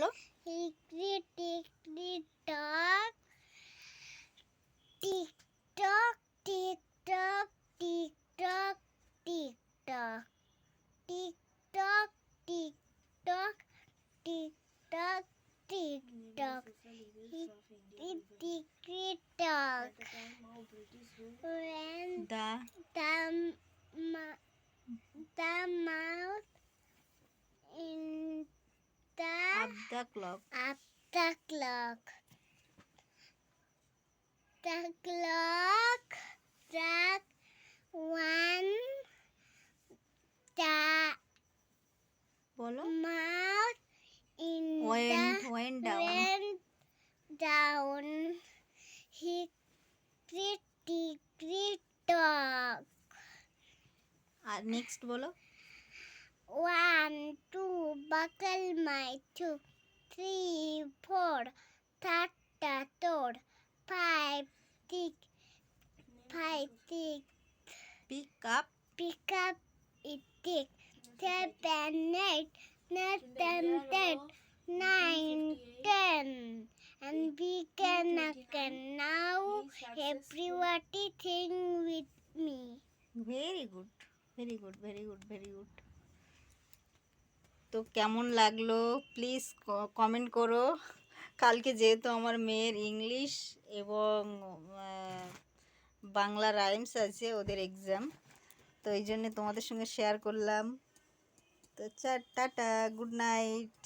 বলো Hickory dickory dock. Tick tock, tick tock, tick tock, tick tock. Tick tock, tick tock, tick tock, tick tock. Hickory dickory dock. When the the, ma- the the up the clock Up the clock. The clock struck one. The বলো mouse in went the went down went down. He pretty great dog. R next বলো one, two, buckle my two, three, four, third, third, five, six, five, six. Pick up. Pick up it tick. Seven, eight, seven, ten, nine, ten. And we can can now everybody think with me. Very good. Very good, very good, very good. তো কেমন লাগল? Please comment করো। কালকে যেহেতু আমার মেয়ের English এবং Bangla rhymes আছে ওদের এক্সাম তো এই জন্যে তোমাদের সঙ্গে শেয়ার করলাম। তো চা, টাটা গুড নাইট